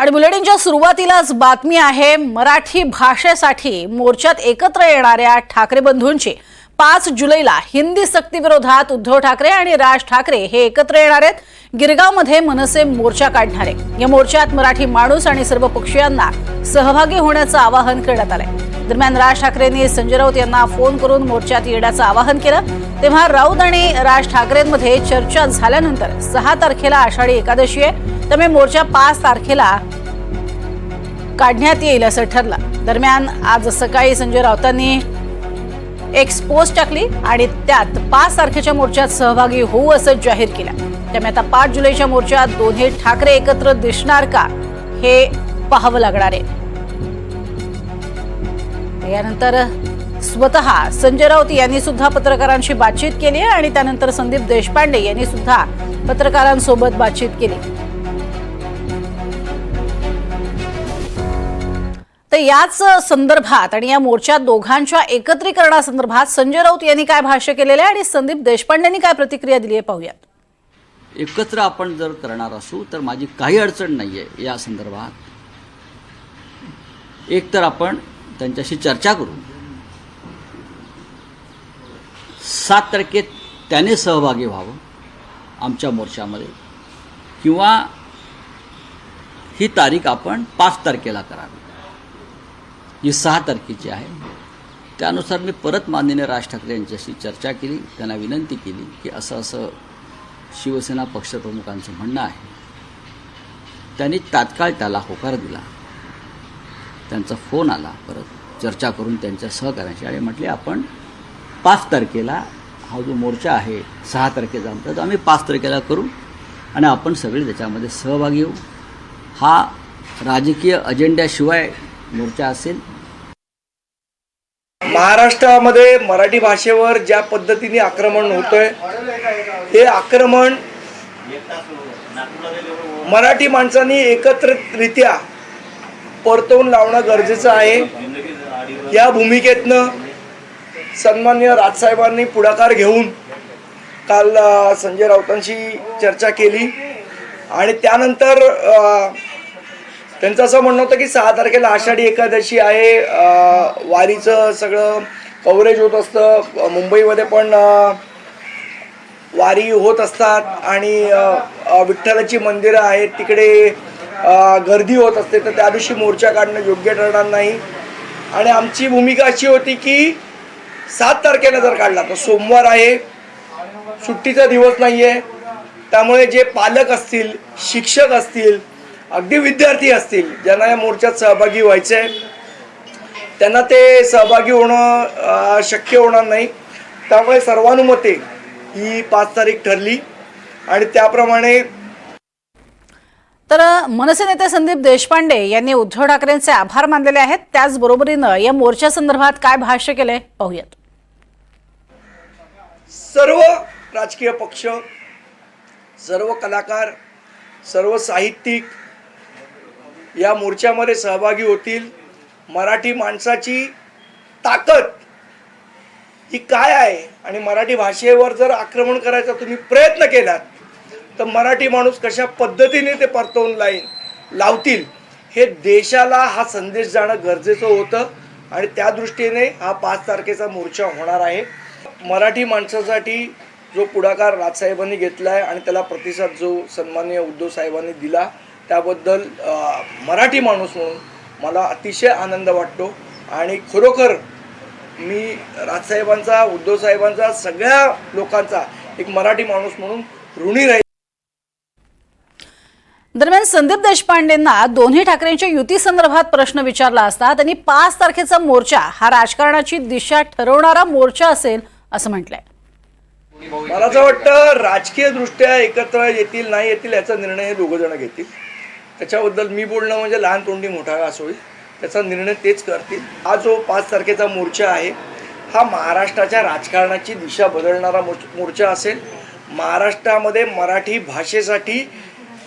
आणि बुलेटिनच्या सुरुवातीलाच बातमी आहे मराठी भाषेसाठी मोर्चात एकत्र येणाऱ्या ठाकरे बंधूंची. पाच जुलैला हिंदी सक्तीविरोधात उद्धव ठाकरे आणि राज ठाकरे हे एकत्र येणार आहेत. गिरगावमध्ये मनसे मोर्चा काढणार. आहे या मोर्चात मराठी माणूस आणि सर्व पक्षीयांना सहभागी होण्याचं आवाहन करण्यात आलंय. दरम्यान राज ठाकरेंनी संजय राऊत यांना फोन करून मोर्चात येण्याचं आवाहन केलं. तेव्हा राऊत आणि राज ठाकरेंमध्ये चर्चा झाल्यानंतर सहा तारखेला आषाढी एकादशी आहे. त्यामुळे मोर्चा पाच तारखेला काढण्यात येईल असं ठरलं. दरम्यान आज सकाळी संजय राऊतांनी एक पोस्ट टाकली आणि त्यात पाच तारखेच्या मोर्चात सहभागी होऊ असं जाहीर केलं. त्यामुळे आता पाच जुलैच्या मोर्चात दोन्ही ठाकरे एकत्र दिसणार का हे पाहावं लागणार आहे. यानंतर स्वतः संजय राऊत यांनी सुद्धा पत्रकारांशी बातचीत केली आणि त्यानंतर संदीप देशपांडे यांनी सुद्धा पत्रकारांसोबत बातचीत केली. तर याच संदर्भात आणि या मोर्चात दोघांच्या एकत्रीकरणासंदर्भात संजय राऊत यांनी काय भाष्य केलेलं आहे आणि संदीप देशपांडेंनी काय प्रतिक्रिया दिली आहे पाहूयात. एकत्र आपण जर करणार असू तर माझी काही अडचण नाही आहे या संदर्भात. एक तर आपण त्यांच्याशी चर्चा करू. सात तारखेत त्याने सहभागी व्हावं आमच्या मोर्चामध्ये किंवा ही तारीख आपण पाच तारखेला करावी. ही सहा तारखेची आहे. त्यानुसार मी परत माननीय राज ठाकरे यांच्याशी चर्चा केली त्यांना विनंती केली की असं असं शिवसेना पक्षप्रमुखांचं म्हणणं आहे. त्यांनी तात्काळ त्याला होकार दिला. त्यांचा फोन आला परत. चर्चा करून त्यांच्या सहकार्याशी आणि म्हटले आपण पाच तारखेला हा जो मोर्चा आहे सहा तारखेचा आमचा तो आम्ही पाच तारखेला करू आणि आपण सगळे त्याच्यामध्ये सहभागी होऊ. हा राजकीय अजेंड्याशिवाय मोर्चा असेल. महाराष्ट्रामध्ये मराठी भाषेवर ज्या पद्धतीने आक्रमण होतंय हे आक्रमण मराठी माणसांनी एकत्रितरित्या परतवून लावणं गरजेचं आहे. या भूमिकेतनं सन्मान्य राजसाहेबांनी पुढाकार घेऊन काल संजय राऊतांशी चर्चा केली आणि त्यानंतर त्यांचं असं म्हणणं होतं की सहा तारखेला आषाढी एकादशी आहे. वारीचं सगळं कव्हरेज होत असतं. मुंबईमध्ये पण वारी होत असतात आणि विठ्ठलाची मंदिरं आहेत. तिकडे गर्दी होत असते. तर त्या दिवशी मोर्चा काढणं योग्य ठरणार नाही. आणि आमची भूमिका अशी होती की सात तारखेला जर काढला तर सोमवार आहे. सुट्टीचा दिवस नाही आहे त्यामुळे जे पालक असतील शिक्षक असतील अगदी विद्यार्थी असतील ज्यांना या मोर्चात सहभागी व्हायचे आहे त्यांना ते सहभागी होणं शक्य होणार नाही. त्यामुळे सर्वानुमते ही पाच तारीख ठरली आणि त्याप्रमाणे तर मनसे नेते संदीप देशपांडे यांनी उद्धव ठाकरेंचे आभार मानलेले आहेत. त्याचबरोबरीनं या मोर्चा संदर्भात काय भाष्य केलंय पाहूयात. सर्व राजकीय पक्ष सर्व कलाकार सर्व साहित्यिक या मोर्चामध्ये सहभागी होतील. मराठी माणसाची ताकद ही काय आहे? आणि मराठी भाषेवर जर आक्रमण करायचा तुम्ही प्रयत्न केलात तर मराठी माणूस कशा पद्धतीने ते परतवून लाईन लावतील हे देशाला हा संदेश जाणं गरजेचं होतं. आणि त्या दृष्टीने हा पाच तारखेचा मोर्चा होणार आहे. मराठी माणसासाठी जो पुढाकार राजसाहेबांनी घेतला आहे आणि त्याला प्रतिसाद जो सन्माननीय उद्धव साहेबांनी दिला त्याबद्दल मराठी माणूस म्हणून मला अतिशय आनंद वाटतो. आणि खरोखर मी राजसाहेबांचा उद्धव साहेबांचा सगळ्या लोकांचा एक मराठी माणूस म्हणून ऋणी राहील. दरम्यान संदीप देशपांडेंना दोन्ही ठाकरेंच्या युती संदर्भात प्रश्न विचारला असता त्यांनी पाच तारखेचा मोर्चा हा राजकारणाची दिशा ठरवणारा मोर्चा असेल असं म्हटलंय. मला असं वाटतं राजकीय दृष्ट्या एकत्र येतील नाही येतील याचा निर्णय हे दोघं जण घेतील. त्याच्याबद्दल मी बोलणं म्हणजे लहान तोंडी मोठा घास होईल त्याचा निर्णय तेच करतील. हा जो पाच तारखेचा मोर्चा आहे हा महाराष्ट्राच्या राजकारणाची दिशा बदलणारा मोर्चा असेल. महाराष्ट्रामध्ये मराठी भाषेसाठी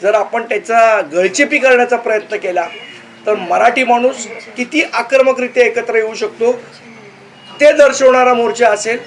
जर आपण त्याचा गळचेपी करण्याचा प्रयत्न केला तर मराठी माणूस किती आक्रमकरित्या एकत्र येऊ शकतो ते दर्शवणारा मोर्चा असेल.